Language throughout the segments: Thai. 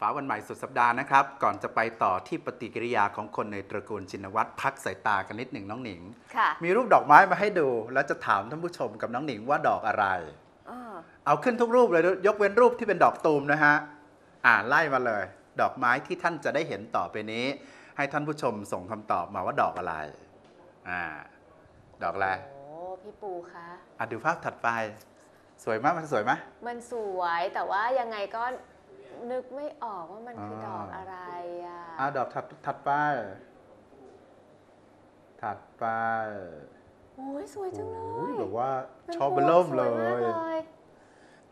ข่าวฟ้าวันใหม่สุดสัปดาห์นะครับ ก่อนจะไปต่อที่ปฏิกิริยาของคนในตระกูลชินวัตรพักสายตากันนิดหนึ่งน้องหนิง ค่ะ มีรูปดอกไม้มาให้ดู แล้วจะถามท่านผู้ชมกับน้องหนิงว่าดอกอะไรอ่าเอาขึ้นทุกรูปเลยยกเว้นรูปที่เป็นดอกตูมนะฮะ อ่าไล่มาเลย ดอกไม้ที่ท่านจะได้เห็นต่อไปนี้ ให้ท่านผู้ชมส่งคำตอบมาว่าดอกอะไร อ่า ดอกอะไร โอ้พี่ปูคะ อะดูภาพถัดไป สวยไหมมันสวยไหมมันสวยแต่ว่ายังไงก็ นึกไม่ออกว่ามันคือออดอกอะไรอะอะดอกถัดถัดไป ถัดไปโอ้ยสวยจังเลโอ้ยยแบบว่าป็นชอบพเบวงเริ่มสเลวยมากยเลย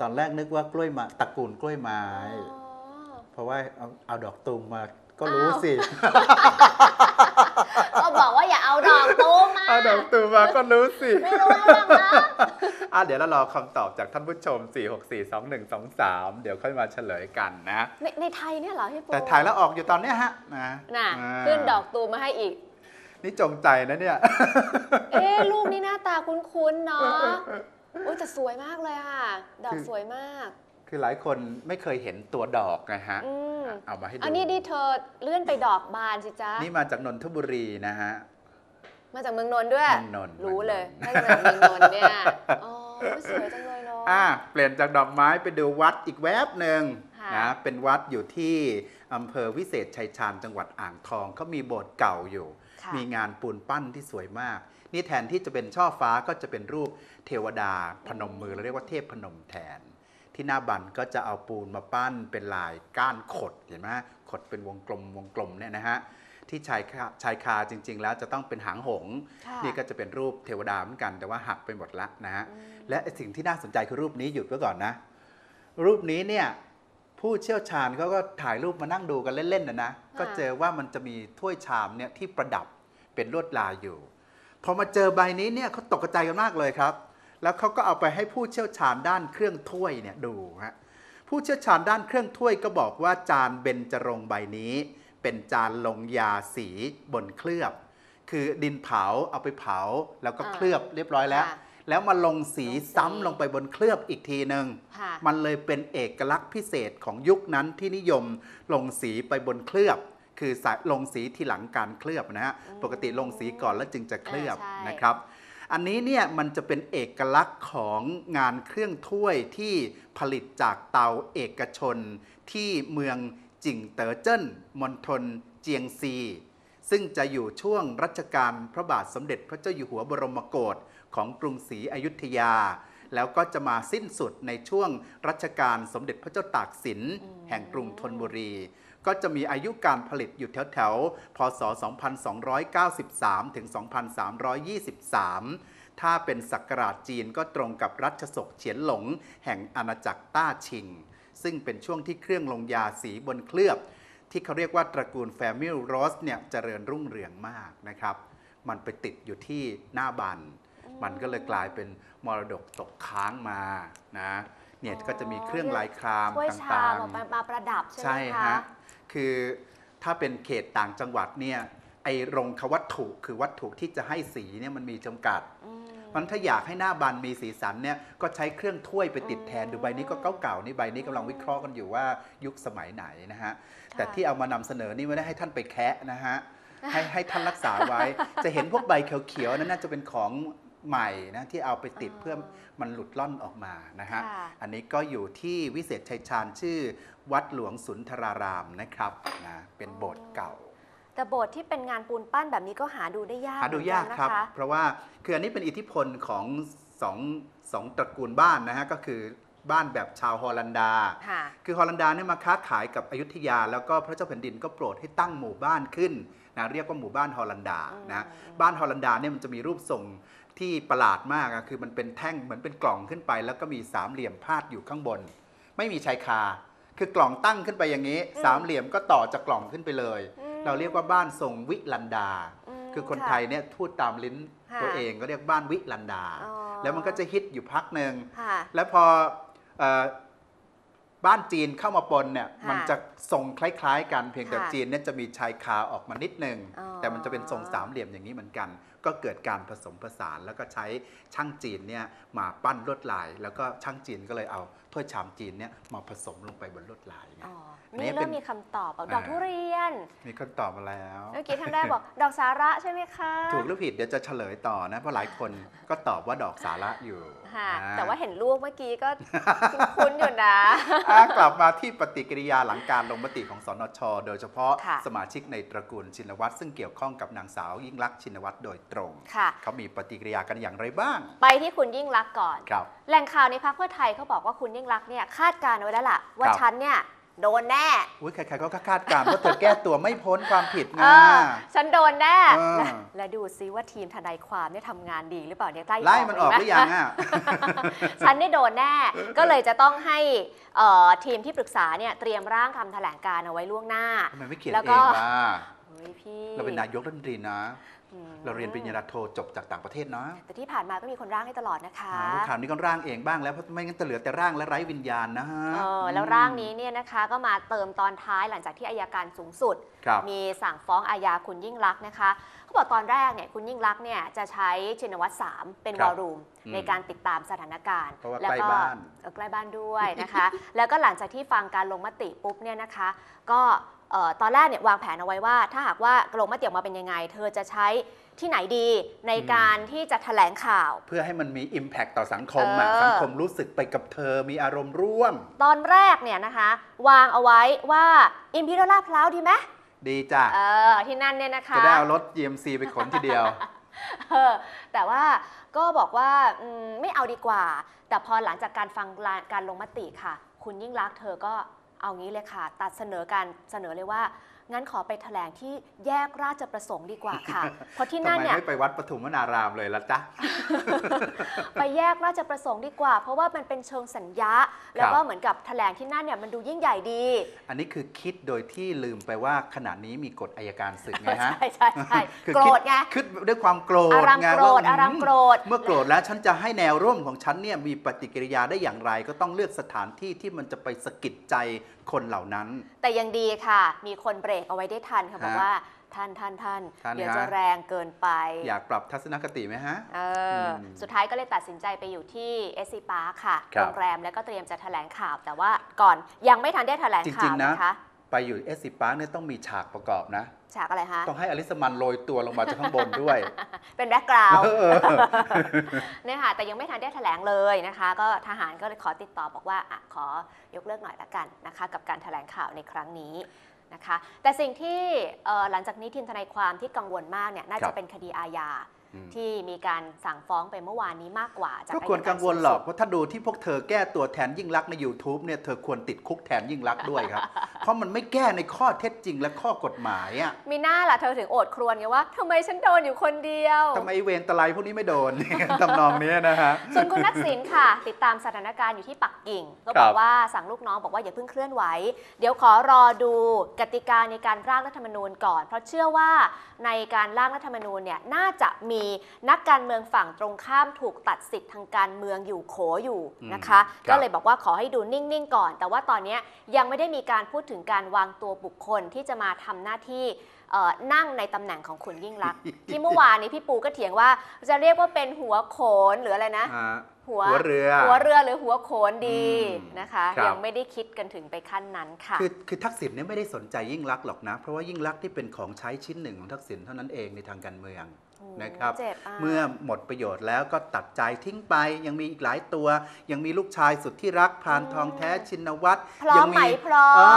ตอนแรกนึกว่ากล้วยไมาตระกูลกล้วยไม้อ๋อเพราะว่าเอาเอาดอกตูมมา ก็รู้อ้าวสิ ก็บอกว่าอย่าเอาดอกตูมมา เอาดอกตูมมาก็รู้สิ ไม่รู้เรื่องนะ อะเดี๋ยวเรารอคำตอบจากท่านผู้ชม 4642123 เดี๋ยวค่อยมาเฉลยกันนะ ในในไทยเนี่ยเหรอพี่ปูแต่ถ่ายแล้วออกอยู่ตอนเนี้ยฮะนะน่ะาขึ้นดอกตูมมาให้อีก นี่จงใจนะเนี่ย เอ๊ะรูปนี้หน้าตาคุ้นๆเนาะโอ้ยแต่สวยมากเลยค่ะ ดอกคือสวยมาก คือหลายคนไม่เคยเห็นตัวดอกไงฮะอืมเอามาให้ดูอันนี้ดิเธอเลื่อนไปดอกบานสิจ๊ะ นี่มาจากนนทบุรีนะฮะ มาจากเมืองนนท์ด้วย เมืองนนท์รู้เลยเมืถ้าองนนท์จะมาจากเมืองนนท์เนี่ยอ๋อสวยจังเลยเนาะ อะเปลี่ยนจากดอกไม้ไปดูวัดอีกแวบหนึ่งค่ะนะเป็นวัดอยู่ที่อำเภอวิเศษชัยชาญจังหวัดอ่างทองเขามีโบสถ์เก่าอยู่ ค่ะ มีงานปูนปั้นที่สวยมาก นี่แทนที่จะเป็นช่อฟ้าก็จะเป็นรูปเทวดาพนมมือเราเรียกว่าเทพพนมแทน ที่หน้าบันก็จะเอาปูนมาปั้นเป็นลายก้านขดเห็นไหมขดเป็นวงกลมวงกลมเนี่ยนะฮะที่ชายคาชายคาจริง ๆ แล้วจะต้องเป็นหางหงส์ค่ะนี่ก็จะเป็นรูปเทวดาเหมือนกัน แต่ว่าหักไปหมดละนะฮะอืมและสิ่งที่น่าสนใจคือรูปนี้หยุดไว้ก่อนนะ รูปนี้เนี่ยผู้เชี่ยวชาญเขาก็ถ่ายรูปมานั่งดูกันเล่นๆนะนะก็เจอว่ามันจะมีถ้วยชามเนี่ยที่ประดับเป็นลวดลายอยู่พอมาเจอใบนี้เนี่ยเขาตกใจกันมากเลยครับ แล้วเขาก็เอาไปให้ผู้เชี่ยวชาญด้านเครื่องถ้วยเนี่ยดูฮะผู้เชี่ยวชาญด้านเครื่องถ้วยก็บอกว่าจานเบญจรงค์ใบนี้ เป็นจานลงยาสีบนเคลือบ คือดินเผาเอาไปเผาแล้วก็อ่าเคลือบเรียบร้อยแล้วค่ะแล้วมาลงสีลงสีซ้ำลงไปบนเคลือบอีกทีหนึ่งค่ะมันเลยเป็นเอกลักษณ์พิเศษของยุคนั้นที่นิยมลงสีไปบนเคลือบคือสายลงสีทีหลังการเคลือบนะฮะอืมปกติลงสีก่อนแล้วจึงจะเคลือบอ่าใช่นะครับ อันนี้เนี่ยมันจะเป็นเอกลักษณ์ของงานเครื่องถ้วยที่ผลิตจากเตาเอกชน ที่เมืองจิงเต๋อเจิ้นมณฑลเจียงซี ซึ่งจะอยู่ช่วงรัชกาลพระบาทสมเด็จพระเจ้าอยู่หัวบรมโกศของกรุงศรีอยุธยา แล้วก็จะมาสิ้นสุดในช่วงรัชกาลสมเด็จพระเจ้าตากสินแห่งกรุงธนบุรี ก็จะมีอายุการผลิตอยู่แถวแถวๆ พศ 2293 ถึง 2323 ถ้าเป็นศักราชจีนก็ตรงกับรัชสกเฉียนหลง แห่งอาณาจักรต้าชิง ซึ่งเป็นช่วงที่เครื่องลงยาสีบนเคลือบ ที่เขาเรียกว่าตระกูลแฟมิลโรสเนี่ยเจริญรุ่งเรืองมากนะครับ มันไปติดอยู่ที่หน้าบัน มันก็เลยกลายเป็นมรดกตกค้างมานะเนี่ยก็จะมีเครื่องลายครามถ้วยตชา่ามงออกมาๆมาประดับใช่ไหมใช่คะฮะ คือถ้าเป็นเขตต่างจังหวัดเนี่ยไอโรงควัตถุคือวัตถุที่จะให้สีเนี่ยมันมีจำกัดอืมเพราะฉะนั้นถ้าอยากให้หน้าบันมีสีสันเนี่ยก็ใช้เครื่องถ้วยไปติดแทนดูใบนี้ก็เก่าๆนี่ใบนี้กำลังวิเคราะห์กันอยู่ว่ายุคสมัยไหนนะฮะแต่ที่เอามานำเสนอนี่ไม่ได้ให้ท่านไปแคะนะฮะให้ให้ท่านรักษาไว้ จะเห็นพวกใบเขียวๆนั้นน่าจะเป็นของ ใหม่นะที่เอาไปติดเพื่อมันหลุดล่อนออกมานะฮะ ค่ะอันนี้ก็อยู่ที่วิเศษชัยชาญชื่อ วัดหลวงสุนทรารามนะครับนะเป็นโบสถ์เก่า แต่โบสถ์ที่เป็นงานปูนปั้นแบบนี้ก็หาดูได้ยากหาดูยากเหมือนนครับ นะคะเพราะว่าคืออันนี้เป็นอิทธิพลของสองสองตระกูลบ้านนะฮะก็คือบ้านแบบชาวฮอลันดา ค่ะ คือฮอลันดาเนี่ยมาค้าขายกับอยุธยา แล้วก็พระเจ้าแผ่นดินก็โปรดให้ตั้งหมู่บ้านขึ้นนะเรียกว่าหมู่บ้านฮอลันดานะอืมบ้านฮอลันดาเนี่ยมันจะมีรูปทรง ที่ประหลาดมากอะคือมันเป็นแท่งเหมือนเป็นกล่องขึ้นไป แล้วก็มีสามเหลี่ยมพาดอยู่ข้างบน ไม่มีชายคา คือกล่องตั้งขึ้นไปอย่างนี้ สามเหลี่ยมก็ต่อจากกล่องขึ้นไปเลยอืมเราเรียกว่าบ้านทรงวิลันดามคือคนะไทยเนี่ยพูดตามลิ้นค่ะตัวเองก็เรียกบ้านวิลันดาอ๋อแล้วมันก็จะฮิตอยู่พักหนึ่งค่ะแล้วพอเอ่อ บ้านจีนเข้ามาปนเนี่ยค่ะมันจะทรงคล้ายๆ กันเพียงแต่ค่ะจีนเนี่ยจะมีชายคาออกมานิดนึงอ๋อแต่มันจะเป็นทรงสามเหลี่ยมอย่างนี้เหมือนกันก็ก็เกิดการผสมผสานแล้วก็ใช้ช่างจีนเนี่ยมาปั้นลวดลาย แล้วก็ช่างจีนก็เลยเอาถ้วยชามจีนเนี่ยมาผสมลงไปบนลวดลายไงอ๋อนี่นี่เป็เริ่นมมีคำตอบบอกอ่าดอกทุเรียน มีคนตอบมาแล้วเมื่อกี้ทางได้บอกดอกสาระใช่ไหมคะ ถูกหรือผิดเดี๋ยวจะเฉลยต่อนะเพราะหลายคนก็ตอบว่าดอกสาระอยู่ ค่ะ อ่แต่ว่าเห็นรูปเมื่อกี้ก็ คุ้นๆอยู่นะ อะกลับมาที่ปฏิกิริยาหลังการลงมติของสนช โดยเฉพาะค่ะ สมาชิกในตระกูลชินวัตรซึ่งเกี่ยวข้องกับนางสาวยิ่งลักษณ์ชินวัตรโดยตรง ค่ะ เขามีปฏิกิริยากันอย่างไรบ้าง ไปที่คุณยิ่งรักษณ์ก่อน ครับ แหล่งข่าวในพรรคเพื่อไทยเขาบอกว่าคุณยิ่งรักษณ์เนี่ยคาดการณ์ไว้แล้วล่ะว่าครับ ฉันเนี่ย โดนแน่อุ้ยใครๆก็คาดการณ์ว่าเธอแก้ตัวไม่พ้นความผิดเอนะอฉันโดนแน่เออ และและดูซิว่าทีมทนายความเนี่ยทำงานดีหรือเปล่าเนี่ยใกล้ไล่มันออกหเลรืยอนะยังอะ ฉันได้โดนแน่ ก็เลยจะต้องให้เอ่อทีมที่ปรึกษาเนี่ยเตรียมร่างคำแถลงการเอาไว้ล่วงหน้า ทำไมไม่เขียนแล้วเอก็ งล่ะ เฮ้ยพี่ เราเป็นนายกรัฐมนตรีนะอืม เราเรียนปริญญาโทจบจากต่างประเทศนะแต่ที่ผ่านมาก็มีคนร่างให้ตลอดนะคะอ่าข่าวนี้ก็ร่างเองบ้างแล้วเพราะไม่งั้นจะเหลือแต่ร่างและไร้วิญญาณนะฮะเออแล้วร่างนี้เนี่ยนะคะก็มาเติมตอนท้ายหลังจากที่อายการสูงสุดครับมีสั่งฟ้องอาญาคุณยิ่งรักษณ์นะคะเขาบอกตอนแรกเนี่ยคุณยิ่งรักษณ์เนี่ยจะใช้ชินวัตรสามเป็นครัวบอลลุ่มอืมในการติดตามสถานการณ์เพราะว่าแล้วใกล้ก็บ้านเออใกล้บ้านด้วยนะคะ แล้วก็หลังจากที่ฟังการลงมติปุ๊บเนี่ยนะคะ ก็เอ่อ ตอนแรกเนี่ยวางแผนเอาไว้ว่า ถ้าหากว่าลงมติออกมาเป็นยังไง เธอจะใช้ที่ไหนดีในการที่จะแถลงข่าว เพื่อให้มันมี Impact ต่อสังคมอะเออ สังคมรู้สึกไปกับเธอมีอารมณ์ร่วม ตอนแรกเนี่ยนะคะ วางเอาไว้ว่าอิมพีเรียลลาดพร้าวดีไหมดีจ้ะ เออที่นั่นเนี่ยนะคะ จะได้เอารถ GMC ไปขนทีเดียว เออแต่ว่าก็บอกว่าอืมไม่เอาดีกว่า แต่พอหลังจากการฟังการลงมติค่ะ คุณยิ่งรักษณ์เธอก็ เอางี้เลยค่ะ ตัดเสนอการเสนอเลยว่า งั้นขอไปแถลงที่แยกราชประสงค์ดีกว่าค่ะ เพราะที่ทำนั่นไมเนี่ยไม่ไปวัดปฐุมวนารามเลยล่ะจ๊ะ ไปแยกราชประสงค์ดีกว่า เพราะว่ามันเป็นเชิงสัญญาแล้วก็เหมือนกับแถลงที่นั่นเนี่ยมันดูยิ่งใหญ่ดี อันนี้คือคิดโดยที่ลืมไปว่าขณะนี้มีกฎอายการศึกไงฮะ ใช่ใช่ใช่คือโกรคิธไงคิดด้วยความโกรธอารามไงโกรธว่าอารามโกรธ เมื่อโกรธแล้วฉันจะให้แนวร่วมของฉันเนี่ยมีปฏิกิริยาได้อย่างไร ก็ต้องเลือกสถานที่ที่มันจะไปสะกิดใจ คนเหล่านั้น แต่ยังดีค่ะ มีคนเบรกเอาไว้ได้ทันค่ะบอกฮะว่าท่านท่านท่านท่านเดี๋ยวฮะจะแรงเกินไป อยากปรับทัศนคติไหมฮะเอออมสุดท้ายก็เลยตัดสินใจไปอยู่ที่เอสซีพาร์คค่ะครับโรงแรมแล้วก็เตรียมจะแถลงข่าว แต่ว่าก่อนยังไม่ทันได้แถลงจข่าริวงๆนะนะคะ ไปอยู่เอสซีพาร์คเนี่ยต้องมีฉากประกอบนะ ฉากอะไรคะต้องให้อลิสมันโรยตัวลงมาจากข้างบนด้วย เป็นแบ็กกราวด์เออเนี่ยค่ะแต่ยังไม่ทันได้แถลงเลยนะคะ ก็ทหารก็เลยขอติดต่อบอกว่าอะขอยกเลิกหน่อยละกันนะคะ กับการแถลงข่าวในครั้งนี้นะคะ แต่สิ่งที่เอ่อหลังจากนี้ทีมทนายความที่กังวลมากเนี่ยน่าครัจะบเป็นคดีอาญาอืม ที่มีการสั่งฟ้องไปเมื่อวานนี้มากกว่าจากก็ควรอัยากังวลหรอกสูเพราะถ้าดูที่พวกเธอแก้ตัวแทนยิ่งรักษณ์ใน YouTube เนี่ยเธอควรติดคุกแทนยิ่งรักษณ์ด้วยครับ เพราะมันไม่แก้ในข้อเท็จจริงและข้อกฎหมายอะมีหน้าล่ะเธอถึงโอดครวญไงว่าทำไมฉันโดนอยู่คนเดียวทำไมเวรตะไลพวกนี้ไม่โดนทำนองเนี้ยนะฮะส่วนคุณนักสินค่ะ ติดตามสถานการณ์อยู่ที่ปักกิ่ง ก็บครัอบกว่าสั่งลูกน้องบอกว่าอย่าเพิ่งเคลื่อนไหว เดี๋ยวขอรอดูกติกาในการร่างรัฐธรรมนูญก่อน เพราะเชื่อว่าในการร่างรัฐธรรมนูญเนี่ยน่าจะมีนักการเมืองฝั่งตรงข้ามถูกตัดสิทธิ์ทางการเมืองอยู่โขอยู่นะคะอืมครับก็เลยบอกว่าขอให้ดูนิ่ง ๆ ก่อน แต่ว่าตอนเนี้ยยังไม่ได้มีการพูดถึงการวางตัวบุคคลที่จะมาทำหน้าที่เอ่อนั่งในตำแหน่งของคุณยิ่งรักษณ์ที่เมื่อวานนี้พี่ปูก็เถียงว่าจะเรียกว่าเป็นหัวโขนหรืออะไรนะฮะหัวหัวเรือ หัวเรือหรือหัวโขนดีอืมนะคะครับยังไม่ได้คิดกันถึงไปขั้นนั้นค่ะ คือคือทักษิณเนี่ยไม่ได้สนใจยิ่งรักษณ์หรอกนะ เพราะว่ายิ่งรักษณ์ที่เป็นของใช้ชิ้นหนึ่งของทักษิณเท่านั้นเองในทางการเมืองโอ้ นะครับเจ็บะเมื่อหมดประโยชน์แล้วก็ตัดใจทิ้งไป ยังมีอีกหลายตัว ยังมีลูกชายสุดที่รักพานทองแท้ชินวัตรพร้อมยัไหมพร้อมา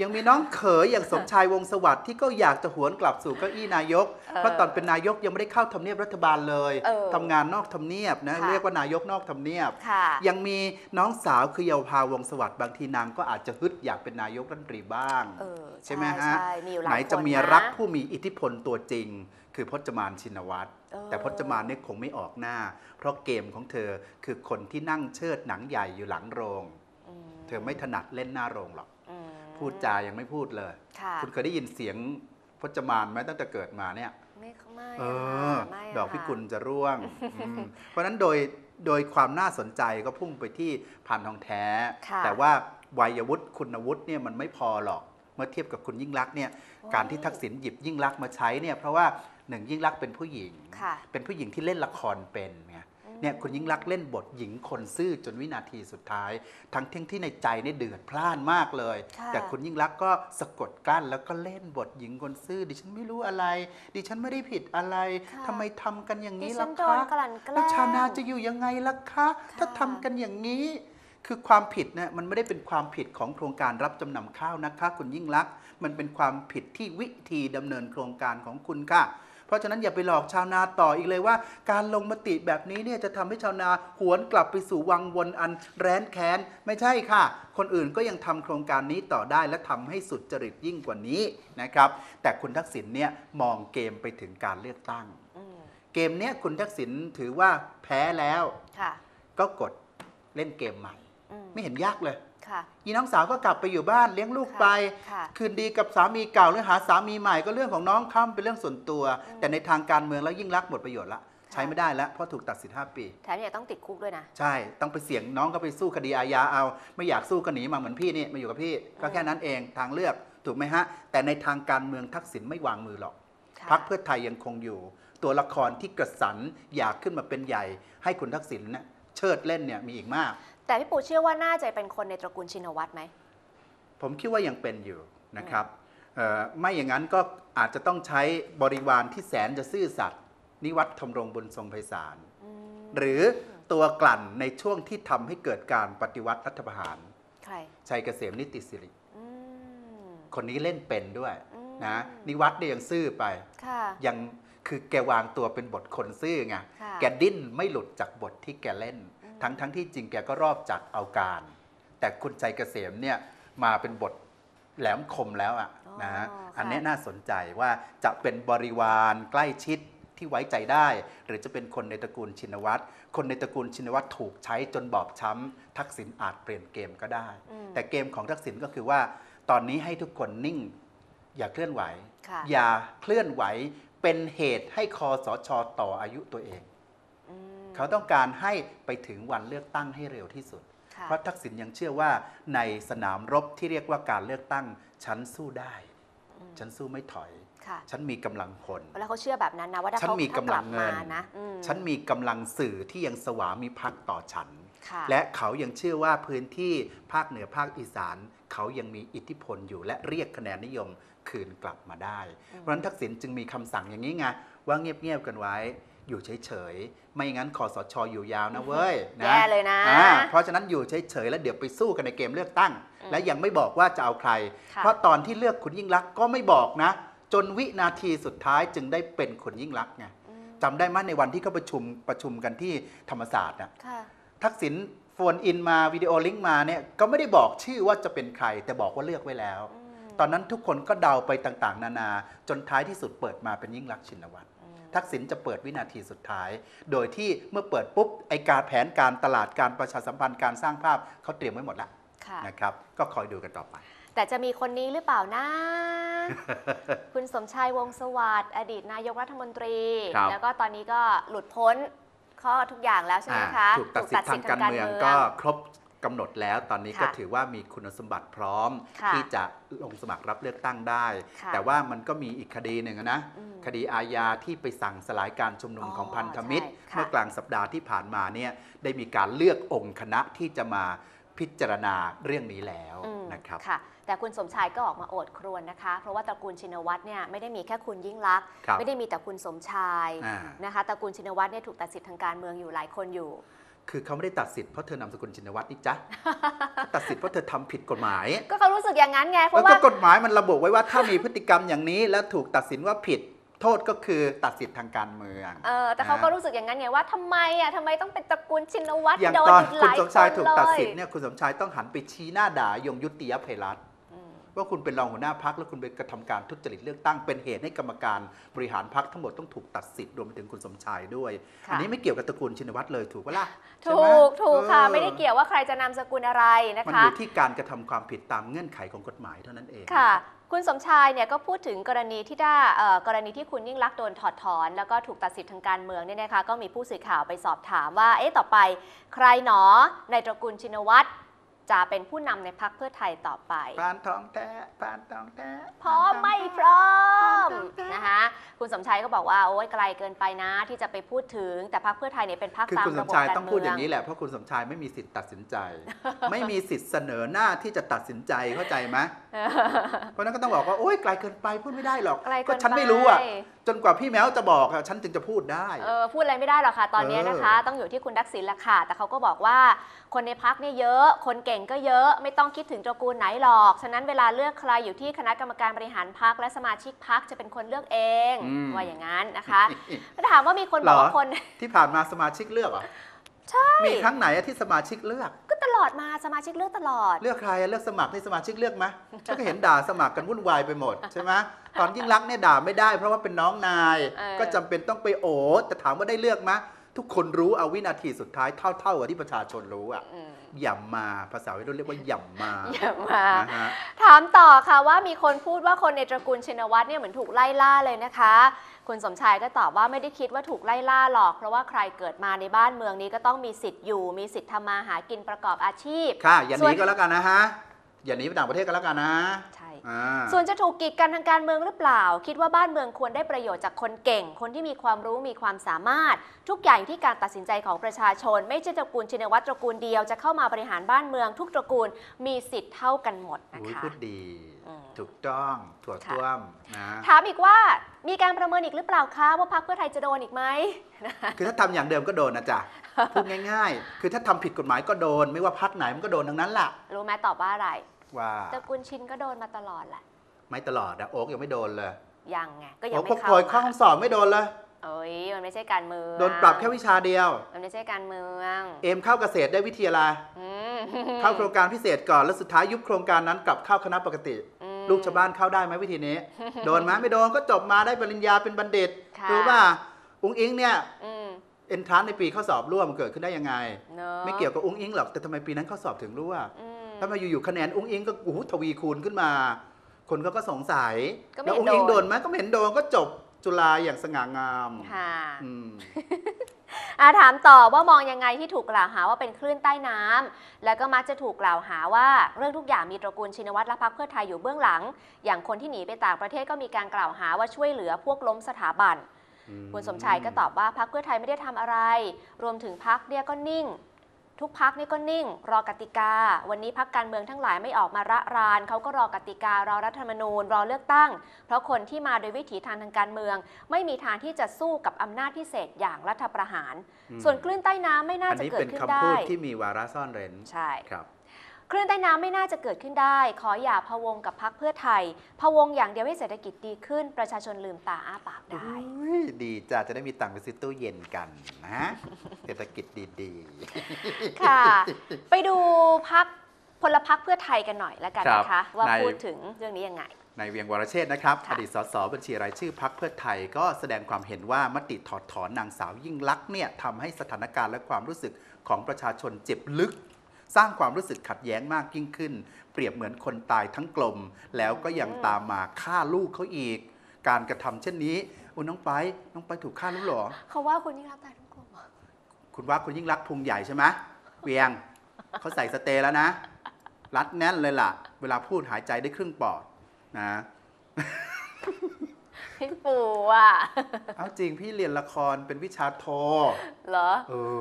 ยังมีน้องเขยอย่างสมชายวงศ์สวัสดิ์ที่ก็อยากจะหวนกลับสู่เก้าอี้นายก เพราะตอนเป็นนายกยังไม่ได้เข้าทำเนียบรัฐบาลเลยเออทำงานนอกทำเนียบนะค่ะเรียกว่านายกนอกทำเนียบค่ะยังมีน้องสาวคือเยาวภาวงศ์สวัสดิ์บางทีนางก็อาจจะฮึดอยากเป็นนายกรัฐมนตรีบ้างเออใช่ไหมฮะใช่มีอยู่หลายไหนจะคนมีนะรักผู้มีอิทธิพลตัวจริง คือพจมานชินวัตรเออแต่พจมานเนี่ยคงไม่ออกหน้า เพราะเกมของเธอคือคนที่นั่งเชิดหนังใหญ่อยู่หลังโรงอืมเธอไม่ถนัดเล่นหน้าโรงหรอกอืมพูดจายังไม่พูดเลยค่ะคุณเคยได้ยินเสียงพจมานไหมตั้งแต่เกิดมาเนี่ย ไม่ไม่เออะอไม่ะดอกพิกุลจะร่วงอืมเพราะฉะนั้นโดยโดยความน่าสนใจก็พุ่งไปที่ผ่านทองแท้ค่ะแต่ว่าวัยวุฒิคุณวุฒิเนี่ยมันไม่พอหรอกเมื่อเทียบกับคุณยิ่งรักษณ์เนี่ยโอ้ยการที่ทักษิณหยิบยิ่งรักษณ์มาใช้เนี่ยเพราะว่า หนึ่งยิ่งรักษณ์เป็นผู้หญิงค่ะเป็นผู้หญิงที่เล่นละครเป็นไงอืมเนี่ยคุณยิ่งรักษณ์เล่นบทหญิงคนซื่อจนวินาทีสุดท้าย ทั้งที่ที่ในใจเนี่ยเดือดพล่านมากเลยค่ะแต่คุณยิ่งรักษณ์ก็สะกดกลั้นแล้วก็เล่นบทหญิงคนซื่อ ดิฉันไม่รู้อะไร ดิฉันไม่ได้ผิดอะไรค่ะทำไมทำกันอย่างดินี้ฉัล่ะนโดคะนกลั่นแกล้งแล้วชาวนาจะอยู่ยังไงล่ะคะ ถ้าทำกันอย่างนี้คือความผิดเนี่ยมันไม่ได้เป็นความผิดของโครงการรับจำนำข้าวนะคะ คุณยิ่งรักษณ์มันเป็นความผิดที่วิธีดำเนินโครงการของคุณค่ะเพ ราะฉะนั้นอย่าไปหลอกชาวนาต่ออีกเลยว่า การลงมติแบบนี้เนี่ยจะทำให้ชาวนาหวนกลับไปสู่วังวนอันแร้นแค้น ไม่ใช่ค่ะ คนอื่นก็ยังทำโครงการนี้ต่อได้และทำให้สุดจริตยิ่งกว่านี้นะครับ แต่คุณทักษิณเนี่ยมองเกมไปถึงการเลือกตั้งอืมเกมเนี้ยคุณทักษิณถือว่าแพ้แล้วค่ะก็กดเล่นเกมใหม่อืมไม่เห็นยากเลย ค่ะยีน้องสาวก็กลับไปอยู่บ้านเลี้ยงลูกไปค่ะคืนดีกับสามีเก่าหรือหาสามีใหม่ก็เรื่องของน้องเขาเป็นเรื่องส่วนตัวอืมแต่ในทางการเมืองแล้วยิ่งรักษณ์หมดประโยชน์ละใช้ไม่ได้แล้วเพราะถูกตัดสิน5ปี แถมยังต้องติดคุกด้วยนะ ใช่ ต้องไปเสี่ยงน้องก็ไปสู้คดีอาญาเอา ไม่อยากสู้ก็หนีมาเหมือนพี่นี่มาอยู่กับพี่ ก็แค่นั้นเองทางเลือกถูกไหมฮะ แต่ในทางการเมืองทักษิณไม่วางมือหรอกค่ะพักเพื่อไทยยังคงอยู่ ตัวละครที่กระสันอยากขึ้นมาเป็นใหญ่ ให้คุณทักษิณเนี่ยเชิดเล่นเนี่ยมีอีกมาก แต่พี่ปูเชื่อว่าน่าจะเป็นคนในตระกูลชินวัตรไหม ผมคิดว่ายังเป็นอยู่นะครับเอ่อไม่อย่างนั้นก็อาจจะต้องใช้บริวารที่แสนจะซื่อสัตย์นิวัฒน์ธำรงบุญทรงไพศาลอืมหรือตัวกลั่นในช่วงที่ทำให้เกิดการปฏิวัติรัฐประหารใครชัยเกษมนิติสิริอืมคนนี้เล่นเป็นด้วยอืมนะนิวัฒน์เนี่ยยังซื่อไปค่ะยังคือแกวางตัวเป็นบทคนซื่อไงค่ะแกดิ้นไม่หลุดจากบทที่แกเล่นอืม ทั้งทั้งที่จริงแกก็รอบจัดเอาการ แต่คุณชัยเกษมเนี่ยมาเป็นบทแหลมคมแล้วอะนะฮะอันนี้น่าสนใจว่าจะเป็นบริวารใกล้ชิดที่ไว้ใจได้ หรือจะเป็นคนในตระกูลชินวัตรคนในตระกูลชินวัตรถูกใช้จนบอบช้ำ ทักษิณอาจเปลี่ยนเกมก็ได้อืมแต่เกมของทักษิณก็คือว่า ตอนนี้ให้ทุกคนนิ่ง อย่าเคลื่อนไหวค่ะอย่าเคลื่อนไหวเป็นเหตุให้คอสชต่ออายุตัวเองอืม เขาต้องการให้ไปถึงวันเลือกตั้งให้เร็วที่สุดค่ะเพราะทักษิณยังเชื่อว่าในสนามรบที่เรียกว่าการเลือกตั้งฉันสู้ได้อืมฉันสู้ไม่ถอยค่ะฉันมีกำลังคน แล้วเขาเชื่อแบบนั้นนะว่าถ้าฉันเขามีถ้ากำลัลังบเงิมานนะอืมฉันมีกำลังสื่อที่ยังสวามิภักดิ์ต่อฉันค่ะและเขายังเชื่อว่าพื้นที่ภาคเหนือภาคอีสาน เขายังมีอิทธิพลอยู่ และเรียกคะแนนนิยมคืนกลับมาได้อืมเพราะฉะนั้นทักษิณจึงมีคำสั่งอย่างนี้ไงว่าเงียบๆกันไว้ อยู่เฉยๆ ไม่งั้นคอสชอยู่ยาวนะเว้ยนะแย่เลยนะอ่าเพราะฉะนั้นอยู่เฉยๆ แล้วเดี๋ยวไปสู้กันในเกมเลือกตั้งอืมและยังไม่บอกว่าจะเอาใครค่ะเพราะตอนที่เลือกคุณยิ่งรักษณ์ก็ไม่บอกนะ จนวินาทีสุดท้ายจึงได้เป็นคุณยิ่งรักษณ์ไงอืมจำได้ไหมในวันที่เขาประชุมประชุมกันที่ธรรมศาสตร์นะค่ะทักษิณโฟนอินมาวิดีโอลิงก์มาเนี่ยก็ไม่ได้บอกชื่อว่าจะเป็นใคร แต่บอกว่าเลือกไว้แล้วอืมตอนนั้นทุกคนก็เดาไปต่างๆ นานา จนท้ายที่สุดเปิดมาเป็นยิ่งรักษณ์ชินวัตรอืม ทักษิณจะเปิดวินาทีสุดท้าย โดยที่เมื่อเปิดปุ๊บไอการแผนการตลาดการประชาสัมพันธ์การสร้างภาพเขาเตรียมไว้หมดแล้วค่ะนะครับก็คอยดูกันต่อไป แต่จะมีคนนี้หรือเปล่านะ คุณสมชายวงศ์สวัสดิ์อดีตนายกรัฐมนตรีครับแล้วก็ตอนนี้ก็หลุดพ้นข้อทุกอย่างแล้วใช่ไหมคะอ่าถูกตัดสิทธิ์ทางการเมืองก็ครบ กำหนดแล้วตอนนี้ก็ค่ะถือว่ามีคุณสมบัติพร้อม ค่ะที่จะลงสมัครรับเลือกตั้งได้ ค่ะแต่ว่ามันก็มีอีกคดีหนึ่งนะ อืมคดีอาญาที่ไปสั่งสลายการชุมนุมอ๋อของพันธมิตร ใช่ค่ะ เมื่อกลางสัปดาห์ที่ผ่านมาเนี่ยได้มีการเลือกองค์คณะที่จะมาพิจารณาเรื่องนี้แล้วอืมนะครับ ค่ะ แต่คุณสมชายก็ออกมาโอดครวญนะคะ เพราะว่าตระกูลชินวัตรเนี่ยไม่ได้มีแค่คุณยิ่งลักษณ์ครับ ไม่ได้มีแต่คุณสมชายอ่า นะคะตระกูลชินวัตรเนี่ยถูกตัดสิทธิ์ทางการเมืองอยู่หลายคนอยู่ คือเขาไม่ได้ตัดสิทธิ์เพราะเธอนามสกุลชินวัตรนี่จ๊ะเขาตัดสิทธิ์เพราะเธอทำผิดกฎหมาย ก็เขารู้สึกอย่างนั้นไงเพแล้วราะก็ว่ากฎหมายมันระบุไว้ว่าถ้ามีพฤติกรรมอย่างนี้ แล้วถูกตัดสินว่าผิดโทษก็คือตัดสิทธิ์ทางการเมือง เออ แต่เขาก็รู้สึกอย่างนั้นไงว่าทำไมอะทำไมต้องเป็นตระกูลชินวัตรอย่างโดนตอนอีกหคุณลายสมคชายนถูกเลตัดสิทยธิ์เนี่ยคุณสมชายต้องหันไปชี้หน้าด่ายงยุติยภัยรัฐอืม ว่าคุณเป็นรองหัวหน้าพักแล้วคุณไปกระทำการทุจริตเลือกตั้งเป็นเหตุให้กรรมการบริหารพักทั้งหมดต้องถูกตัดสิทธิ์รวมไปถึงคุณสมชายด้วยค่ะอันนี้ไม่เกี่ยวกับตระกูลชินวัตรเลยถูกปะล่ะใช่ถูไหมกถูกค่ะออไม่ได้เกี่ยวว่าใครจะนามสกุลอะไรนะมันคะอยู่ที่การกระทำความผิดตามเงื่อนไขของกฎหมายเท่านั้นเองค่ะคุณสมชายเนี่ยก็พูดถึงกรณีที่ได้เอ่อกรณีที่คุณยิ่งรักษณ์โดนถอดถอน แล้วก็ถูกตัดสิทธิ์ทางการเมืองเนี่ยนะคะก็มีผู้สื่อข่าวไปสอบถามว่าเอ๊ะต่อไป ใครหนอในตระกูลชินวัตร จะเป็นผู้นำในพักเพื่อไทยต่อไปปานทองแท้ปานทองแท้พร้อมไม่พร้อมนะคะคุณสมชัยก็บอกว่าโอ้ยไกลเกินไปนะที่จะไปพูดถึงแต่พักเพื่อไทยเนี่ยเป็นพักคือตามคุณสระมบบชายการต้องเมืพูดออย่างนี้แหละเพราะคุณสมชายไม่มีสิทธิ์ตัดสินใจ ไม่มีสิทธิ์เสนอหน้าที่จะตัดสินใจเข้าใจไหมเพราะฉะนั้นก็ต้องบอกว่าโอ๊ยไกลเกินไปพูดไม่ได้หรอกไกลเกิก็นฉันไปไม่รู้อะจนกว่าพี่แมวจะบอกอะฉันถึงจะพูดได้ เออพูดอะไรไม่ได้หรอกค่ะ ตอนนี้เออนะคะ ต้องอยู่ที่คุณทักษิณแหละค่ะ แต่เขาก็บอกว่าคนในพักเนี่ยเยอะ คนเก่งก็เยอะไม่ต้องคิดถึงตระกูลไหนหรอก ฉะนั้นเวลาเลือกใครอยู่ที่คณะกรรมการบริหารพักและสมาชิกพักจะเป็นคนเลือกเองอืม ว่าอย่างนั้นนะคะถ้าถามว่ามีคนบอกว่าเหรอคน ที่ผ่านมาสมาชิกเลือกเหรอ ใช่ มีครั้งไหนอะที่สมาชิกเลือกก็ต ลอดมาสมาชิกเลือกตลอด เลือกใครอะเลือกสมัครนี่สมาชิกเลือกไหมฉันก็เห็นด่าสมัครกันวุ่นวายไปหมดใช่ไหมตอนยิ่งรักษณ์เนี่ยด่าไม่ได้ เพราะว่าเป็นน้องนาย เออ ก็จำเป็นต้องไปโอแต่ถามว่าได้เลือกไหมทุกคนรู้เอาวินาทีสุดท้ายเท่าๆกับที่ประชาชนรู้อะอืมหย่ำมาภาษาวัยรุ่นเรียกว่าหย่ำมาอย่ามา นะฮะ ถามต่อค่ะว่ามีคนพูดว่าคนในตระกูลชินวัตรเนี่ยเหมือนถูกไล่ล่าเลยนะคะ คุณสมชายก็ตอบว่าไม่ได้คิดว่าถูกไล่ล่าหรอก เพราะว่าใครเกิดมาในบ้านเมืองนี้ก็ต้องมีสิทธิ์อยู่ มีสิทธิ์ทำมาหากินประกอบอาชีพ ค่ะ อย่าหส่วนีน ก็แล้วกันนะฮะ อย่าหนีไปต่างประเทศก็แล้วกันนะ ใช่อ่า ส่วนจะถูกกีดกันทางการเมืองหรือเปล่า คิดว่าบ้านเมืองควรได้ประโยชน์จากคนเก่ง คนที่มีความรู้มีความสามารถ ทุกอย่างที่การตัดสินใจของประชาชน ไม่ใช่ตระกูลชินวัตรตระกูลเดียวจะเข้ามาบริหารบ้านเมือง ทุกตระกูลมีสิทธิ์เท่ากันหมดนะอุ้ยคะพูดดีอืมถูกต้องถั่วค่ะต้วมนะถามอีกว่ามีการประเมินอีกหรือเปล่าคะว่าพรรคเพื่อไทยจะโดนอีกไหมคือถ้าทำอย่างเดิมก็โดนนะจ๊ะพูดง่าย ๆ คือถ้าทำผิดกฎหมายก็โดน ไม่ว่าพักไหนมันก็โดนทั้งนั้นล่ะรู้ไหมตอบว่าอะไร ว่าตระกูลชินก็โดนมาตลอดแหละ ไม่ตลอดนะโอ๊กยังไม่โดนเลย ยังไง ก็ยัโอ๊งกไม่พวกเข้าพลอยเข้ามาห้องสอบไม่โดนเลย เอ้ยมันไม่ใช่การเมืองโดนปรับแค่วิชาเดียว มันไม่ใช่การเมืองเอมเข้าเกษตรได้วิทยาลัยอืมเข้าโครงการพิเศษก่อนแล้วสุดท้ายยุบโครงการนั้นกลับเข้าคณะปกติ อืม ลูกชาวบ้านเข้าได้ไหมวิธีนี้ โดนไหมไม่โดนก็จบมาได้ปริญญาเป็นบัณฑิตค่ะ รู้ป่ะอุ้งอิงเนี่ยอืมเอนทรานในปีข้อสอบร่วมเกิดขึ้นได้ยังไง เนอะไม่เกี่ยวกับอุ้งอิงหรอกแต่ทำไมปีนั้นข้อสอบถึงรั่วอืม ถ้ามาอยู่ๆคะแนนอุ้งอิงก็โอ้โหทวีคูณขึ้นมา คนก็ก็สงสัย ก็ไม่แล้วเห็นอุ้งอิงโดโดน นไหมก็ไม่เห็นโดนก็จบจุฬาอย่างสง่างามค่ะอืม อาถามต่อว่ามองยังไงที่ถูกกล่าวหาว่าเป็นคลื่นใต้น้ำแล้วก็มักจะถูกกล่าวหาว่าเรื่องทุกอย่างมีตระกูลชินวัตรและพรรคเพื่อไทยอยู่เบื้องหลัง อย่างคนที่หนีไปต่างประเทศก็มีการกล่าวหาว่าช่วยเหลือพวกล้มสถาบัน คุณสมชายก็ตอบว่าพักเพื่อไทยไม่ได้ทำอะไร รวมถึงพักเนี่ยก็นิ่ง ทุกพักนี่ก็นิ่ง รอกติกา วันนี้พักการเมืองทั้งหลายไม่ออกมาระรานเขาก็รอกติการอรัฐธรรมนูญ รอเลือกตั้ง เพราะคนที่มาโดยวิถีทางทางการเมือง ไม่มีทางที่จะสู้กับอำนาจพิเศษอย่างรัฐประหารอืมส่วนคลื่นใต้น้ำไม่น่าอันจะนี้เกิเป็ดนขึ้นคำได้พูดที่มีวาระซ่อนเร้นใช่ครับ คลื่นใต้น้ำไม่น่าจะเกิดขึ้นได้ ขออย่าพะวงกับพักเพื่อไทย พะวงอย่างเดียวให้เศรษฐกิจดีขึ้น ประชาชนลืมตาอ้าปากได้อุ๊ยดีจ้ะจะได้มีตังค์ไปซื้อตู้เย็นกันนะ เศรษฐกิจดีค่ะ ไปดูพักพลพักเพื่อไทยกันหน่อยแล้วกันนะครัคะบว่าในพูดถึงเรื่องนี้ยังไงๆในเวียงวรเชษฐ์นะครับค่ะอดีตสสบัญชีรายชื่อพักเพื่อไทยก็แสดงความเห็นว่ามติถอดถอนนางสาวยิ่งลักษณ์เนี่ยทำให้สถานการณ์และความรู้สึกของประชาชนเจ็บลึก สร้างความรู้สึกขัดแย้งมากยิ่งขึ้น เปรียบเหมือนคนตายทั้งกลม แล้วก็ยังตามมาฆ่าลูกเขาอีก การกระทำเช่นนี้อุยน้องไปน้องไปถูกฆ่าแล้วเหรอเขาว่าคุณยิ่งรักษณ์ตายทั้งกลมเหรอคุณว่าคุณยิ่งรักษณ์พุงใหญ่ใช่ไหมเวียงเขาใส่สเตย์แล้วนะ รัดแน่นเลยล่ะ เวลาพูดหายใจได้ครึ่งปอดนะ พี่ปูอะ เอาจริงพี่เรียนละครเป็นวิชาโทเหรอ เออ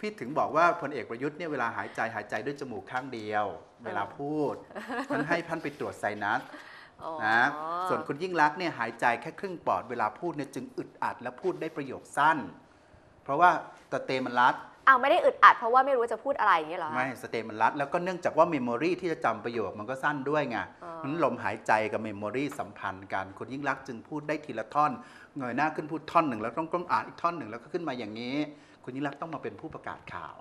พี่ถึงบอกว่าพลเอกประยุทธ์เนี่ยเวลาหายใจหายใจด้วยจมูกข้างเดียว เวลาพูดท่านให้ท่านไปตรวจไซนัสอ๋อนะส่วนคุณยิ่งรักษณ์เนี่ยหายใจแค่ครึ่งปอดเวลาพูดเนี่ยจึงอึดอัดและพูดได้ประโยคสั้น เพราะว่าสเตย์มันรัด อ้าวไม่ได้อึดอัดเพราะว่าไม่รู้จะพูดอะไรอย่างนี้เหรอคะ ไม่สเตย์มันรัดแล้วก็เนื่องจากว่าเมมโมรีที่จะจำประโยคมันก็สั้นด้วยไงอ๋อ นั้นลมหายใจกับเมมโมรีสัมพันธ์กันคุณยิ่งรักษณ์จึงพูดได้ทีละท่อนเงยหน้าขึ้นพูดท่อนหนึ่งแล้วต้องก้มอ่านอีกท่อนหนึ่งแล้วก็ขึ้นมาอย่างนี้ คุณยิ่งรักษณ์ต้องมาเป็นผู้ประกาศข่าว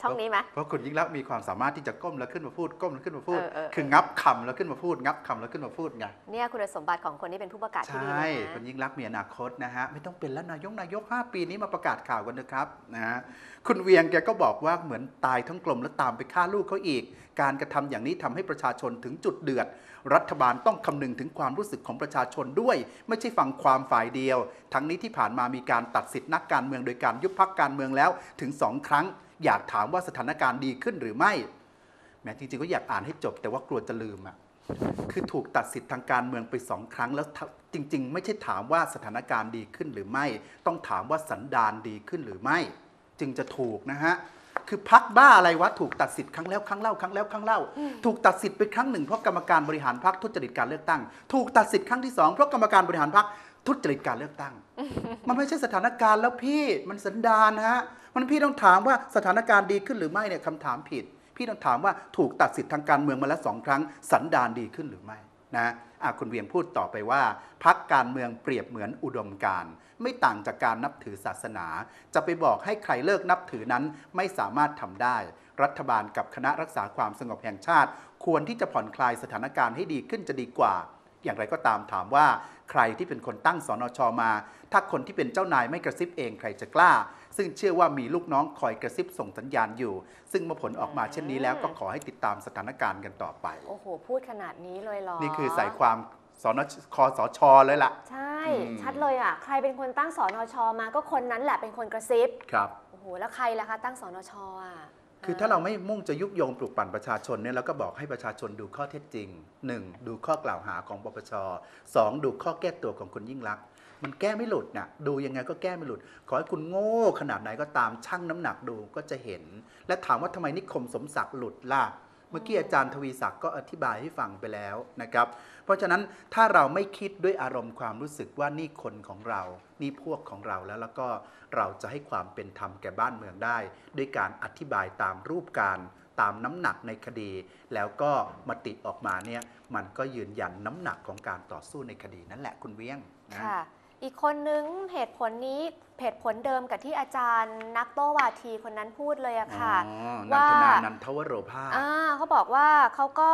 ช่องนี้ไหมเพราะคุณยิ่งรักษณ์มีความสามารถที่จะก้มแล้วขึ้นมาพูดก้มแล้วขึ้นมาพูดเออเออเออคืองับคำแล้วขึ้นมาพูด งับคำแล้วขึ้นมาพูดไงเนี่ยคุณสมบัติของคนที่เป็นผู้ประกาศที่ใช่ดีเลยคุณนะยิ่งรักษณ์มีอนาคตนะฮะไม่ต้องเป็นแล้วนายกนายก 5 ปีนี้มาประกาศข่าวกันนะครับนะฮะคุณเวียงแกก็บอกว่าเหมือนตายทั้งกลมแล้วตามไปฆ่าลูกเขาอีก การกระทำอย่างนี้ทำให้ประชาชนถึงจุดเดือด รัฐบาลต้องคำนึงถึงความรู้สึกของประชาชนด้วย ไม่ใช่ฟังความฝ่ายเดียว ทั้งนี้ที่ผ่านมามีการตัดสิทธินักการเมืองโดยการยุบพักการเมืองแล้วถึงสองครั้ง อยากถามว่าสถานการณ์ดีขึ้นหรือไม่แม้จริงๆก็อยากอ่านให้จบ แต่ว่ากลัวจะลืมอะคือถูกตัดสิทธิ์ทางการเมืองไปสองครั้งแล้วจริง ๆ ไม่ใช่ถามว่าสถานการณ์ดีขึ้นหรือไม่ ต้องถามว่าสันดานดีขึ้นหรือไม่ จึงจะถูกนะฮะ คือพักบ้าอะไรวะถูกตัดสิทธิ์ครั้งแล้วครั้งเล่าครั้งแล้วครั้งเล่า ถูกตัดสิทธิ์ไปครั้งหนึ่งเพราะกรรมการบริหารพักทุจริตการเลือกตั้ง ถูกตัดสิทธิ์ครั้งที่สองเพราะกรรมการบริหารพักทุจริตการเลือกตั้ง มันไม่ใช่สถานการณ์แล้วพี่มันสันดานนะฮะมันพี่ต้องถามว่าสถานการณ์ดีขึ้นหรือไม่เนี่ยคำถามผิด พี่ต้องถามว่าถูกตัดสิทธิ์ทางการเมืองมาแล้วสองครั้งสันดานดีขึ้นหรือไม่นะอะ คุณเวียงพูดต่อไปว่า พักการเมืองเปรียบเหมือนอุดมการไม่ต่างจากการนับถือศาสนา จะไปบอกให้ใครเลิกนับถือนั้นไม่สามารถทำได้ รัฐบาลกับคณะรักษาความสงบแห่งชาติ ควรที่จะผ่อนคลายสถานการณ์ให้ดีขึ้นจะดีกว่า อย่างไรก็ตามถามว่า ใครที่เป็นคนตั้งสนชมา ถ้าคนที่เป็นเจ้านายไม่กระซิบเองใครจะกล้า ซึ่งเชื่อว่ามีลูกน้องคอยกระซิบส่งสัญญาณอยู่ ซึ่งเมื่อผลออกมาเช่นนี้แล้วก็ขอให้ติดตามสถานการณ์กันต่อไป โอ้โห พูดขนาดนี้เลยเหรอ นี่คือสายความสนชคอสชเลยล่ะ ใช่อืมชัดเลยอะ ใครเป็นคนตั้งสอนชมาก็คนนั้นแหละเป็นคนกระซิบ ครับ โอ้โห แล้วใครล่ะคะ ตั้งสอนชอะ คือถ้าเราไม่มุ่งจะยุยงปลุกปั่นประชาชนเนี่ยเราก็บอกให้ประชาชนดูข้อเท็จจริง 1. ดูข้อกล่าวหาของปปช 2. ดูข้อแก้ตัวของคุณยิ่งรักษณ์มันแก้ไม่หลุดน่ะดูยังไงก็แก้ไม่หลุด ขอให้คุณโง่ขนาดไหนก็ตามชั่งน้ำหนักดูก็จะเห็น และถามว่าทำไมนิคมสมศักดิ์หลุดล่ะ เมื่อกี้อาจารย์ทวีศักดิ์ก็อธิบายให้ฟังไปแล้วนะครับ เพราะฉะนั้นถ้าเราไม่คิดด้วยอารมณ์ความรู้สึกว่านี่คนของเรา นี่พวกของเราแล้วแล้วก็เราจะให้ความเป็นธรรมแก่บ้านเมืองได้ ด้วยการอธิบายตามรูปการตามน้ำหนักในคดี แล้วก็มติออกมาเนี่ยมันก็ยืนยันน้ำหนักของการต่อสู้ในคดีนั่นแหละคุณเวียงนะค่ะ อีกคนนึงเหตุผลนี้เหตุผลเดิมกับที่อาจารย์นักโต้วาทีคนนั้นพูดเลยอะค่ะอ๋อนันว่าทนานันทวโรภาสอ่าเขาบอกว่าเขาก็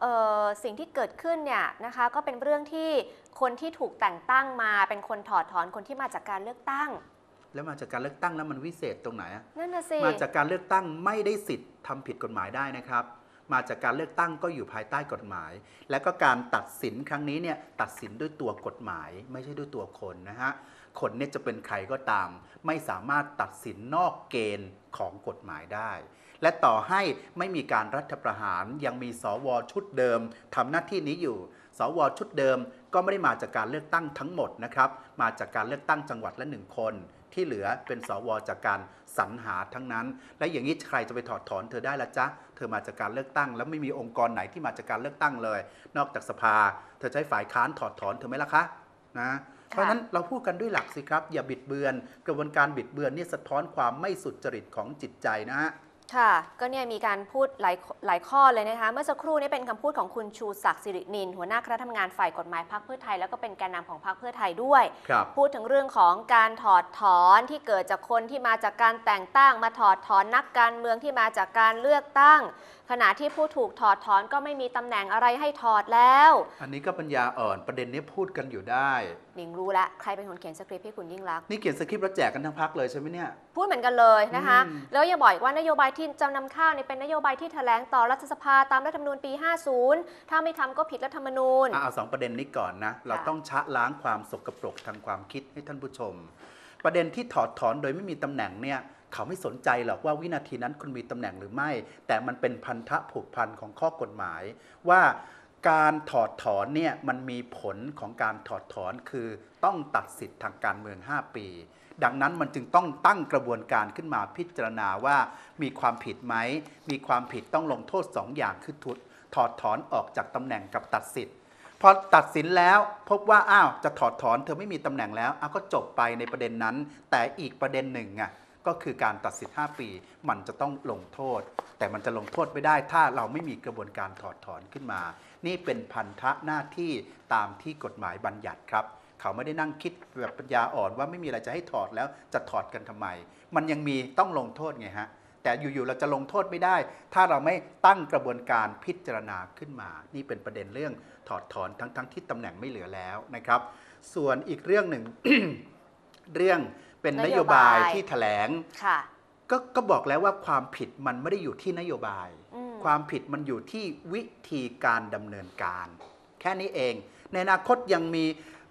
เอ่อสิ่งที่เกิดขึ้นเนี่ยนะคะก็เป็นเรื่องที่คนที่ถูกแต่งตั้งมาเป็นคนถอดถอนคนที่มาจากการเลือกตั้ง แล้วมาจากการเลือกตั้งแล้วมันวิเศษตรงไหนอะนั่นน่ะสิมาจากการเลือกตั้งไม่ได้สิทธิ์ทำผิดกฎหมายได้นะครับ มาจากการเลือกตั้งก็อยู่ภายใต้กฎหมาย และก็การตัดสินครั้งนี้เนี่ยตัดสินด้วยตัวกฎหมาย ไม่ใช่ด้วยตัวคนนะฮะคนเนี่ยจะเป็นใครก็ตาม ไม่สามารถตัดสินนอกเกณฑ์ของกฎหมายได้ และต่อให้ไม่มีการรัฐประหารยังมีสวชุดเดิมทำหน้าที่นี้อยู่ สวชุดเดิมก็ไม่ได้มาจากการเลือกตั้งทั้งหมดนะครับ มาจากการเลือกตั้งจังหวัดละหนึ่งคน ที่เหลือเป็นสวจากการสรรหาทั้งนั้น และอย่างนี้ใครจะไปถอดถอนเธอได้ละจ๊ะ เธอมาจากการเลือกตั้ง แล้วไม่มีองค์กรไหนที่มาจากการเลือกตั้งเลย นอกจากสภา เธอใช้ฝ่ายค้านถอดถอนเธอไหมล่ะคะนะเพราะฉะนั้นเราพูดกันด้วยหลักสิครับ อย่าบิดเบือน กระบวนการบิดเบือนนี่สะท้อนความไม่สุจริตของจิตใจนะฮะ ค่ะ ก็เนี่ยมีการพูดหลายหลายข้อเลยนะคะ เมื่อสักครู่นี้เป็นคำพูดของคุณชูศักดิ์สิรินิน หัวหน้าคณะทำงานฝ่ายกฎหมายพรรคเพื่อไทย แล้วก็เป็นแกนนำของพรรคเพื่อไทยด้วยครับพูดถึงเรื่องของการถอดถอนที่เกิดจากคนที่มาจากการแต่งตั้ง มาถอดถอนนักการเมืองที่มาจากการเลือกตั้ง ขณะที่ผู้ถูกถอดถอนก็ไม่มีตำแหน่งอะไรให้ถอดแล้ว อันนี้ก็ปัญญาอ่อนประเด็นนี้พูดกันอยู่ได้หนิงรู้แล้วใครเป็นคนเขียนสคริปต์ให้คุณยิ่งรักษณ์นี่เขียนสคริปต์แล้วแจกกันทั้งพักเลยใช่ไหมเนี่ย พูดเหมือนกันเลยนะคะอืมแล้วยังบอกอีกว่านโยบายที่จำนำข้าวเนี่ยเป็นนโยบายที่แถลงต่อรัฐสภาตามรัฐธรรมนูญปี 50 ถ้าไม่ทำก็ผิดรัฐธรรมนูญอะเอาสองประเด็นนี้ก่อนนะ เราค่ะต้องชะล้างความสกปรกทางความคิดให้ท่านผู้ชม ประเด็นที่ถอดถอนโดยไม่มีตำแหน่งเนี่ยเขาไม่สนใจหรอกว่าวินาทีนั้นคุณมีตำแหน่งหรือไม่ แต่มันเป็นพันธะผูกพันของข้อกฎหมาย ว่าการถอดถอนเนี่ยมันมีผลของการถอดถอนคือต้องตัดสิทธิ์ทางการเมือง 5 ปี ดังนั้นมันจึงต้องตั้งกระบวนการขึ้นมาพิจารณาว่ามีความผิดไหม มีความผิดต้องลงโทษ2อย่างคือถอดถอดถอนออกจากตำแหน่งกับตัดสิทธิ์พอตัดสินแล้วพบว่าอ้าวจะถอดถอนเธอไม่มีตำแหน่งแล้วอ้าวก็จบไปในประเด็นนั้น แต่อีกประเด็นหนึ่งอะก็คือการตัดสิทธิ์ 5 ปี มันจะต้องลงโทษ แต่มันจะลงโทษไม่ได้ ถ้าเราไม่มีกระบวนการถอดถอนขึ้นมา นี่เป็นพันธะหน้าที่ตามที่กฎหมายบัญญัติครับ เขาไม่ได้นั่งคิดแบบปัญญาอ่อนว่าไม่มีอะไรจะให้ถอดแล้วจะถอดกันทำไม มันยังมีต้องลงโทษไงฮะแต่อยู่ๆเราจะลงโทษไม่ได้ ถ้าเราไม่ตั้งกระบวนการพิจารณาขึ้นมา นี่เป็นประเด็นเรื่องถอดถอนทั้งๆที่ตำแหน่งไม่เหลือแล้วนะครับ ส่วนอีกเรื่องหนึ่งเรื่องเป็นนนโยโยบาบายยที่แถลงค่ะก็ก็บอกแล้วว่าความผิดมันไม่ได้อยู่ที่นโยบายอืมความผิดมันอยู่ที่วิธีการดำเนินการ แค่นี้เอง ในอนาคตยังมี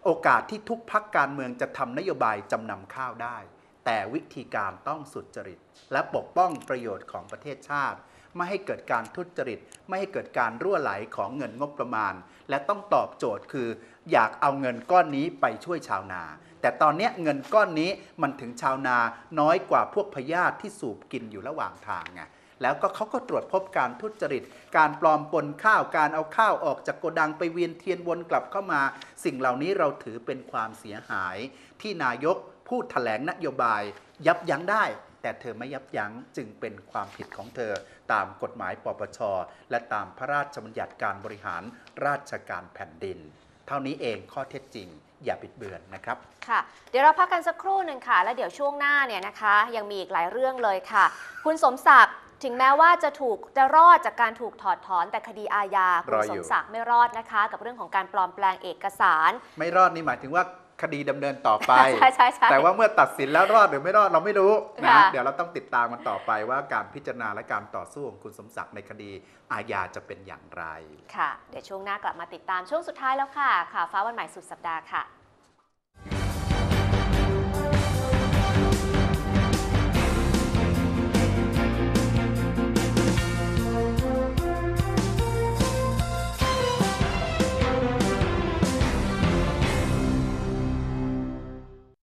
โอกาสที่ทุกพักการเมืองจะทำนโยบายจำนำข้าวได้ แต่วิธีการต้องสุจริต และปกป้องประโยชน์ของประเทศชาติ ไม่ให้เกิดการทุจริต ไม่ให้เกิดการรั่วไหลของเงินงบประมาณ และต้องตอบโจทย์คือ อยากเอาเงินก้อนนี้ไปช่วยชาวนา แต่ตอนนี้เงินก้อนนี้มันถึงชาวนาน้อยกว่าพวกพยาธิที่สูบกินอยู่ระหว่างทางไง แล้วก็เขาก็ตรวจพบการทุจริต การปลอมปนข้าว การเอาข้าวออกจากโกดังไปเวียนเทียนวนกลับเข้ามา สิ่งเหล่านี้เราถือเป็นความเสียหาย ที่นายกพูดแถลงนโยบาย ยับยั้งได้ แต่เธอไม่ยับยั้งจึงเป็นความผิดของเธอ ตามกฎหมายปปช และตามพระราชบัญญัติการบริหารราชการแผ่นดิน เท่านี้เองข้อเท็จจริงอย่าบิดเบือนนะครับค่ะ เดี๋ยวเราพักกันสักครู่หนึ่งค่ะ แล้วเดี๋ยวช่วงหน้าเนี่ยนะคะ ยังมีอีกหลายเรื่องเลยค่ะ คุณสมศักดิ์ ถึงแม้ว่าจะถูกจะรอดจากการถูกถอดถอนแต่คดีอาญาคุรณอสอยู่มศักดิ์ไม่รอดนะคะ กับเรื่องของการปลอมแปลงเอกสาร ไม่รอดนี่หมายถึงว่าคดีดำเนินต่อไปใช่ใช่ใช่แต่ว่าเมื่อตัดสินแล้วรอดหรือไม่รอดเราไม่รู้นะค่ะเดี๋ยวเราต้องติดตามมันต่อไปว่าการพิจารณาและการต่อสู้ของคุณสมศักดิ์ในคดีอาญาจะเป็นอย่างไร ค่ะ เดี๋ยวช่วงหน้ากลับมาติดตามช่วงสุดท้ายแล้วค่ะข่าวฟ้าวันใหม่สุดสัปดาห์ค่ะ